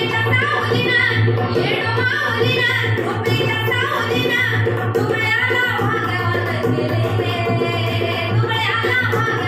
Thank you.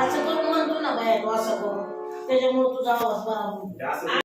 असं करून म्हणतो ना बाहेर असं करून. त्याच्यामुळे तुझा आवाज बरा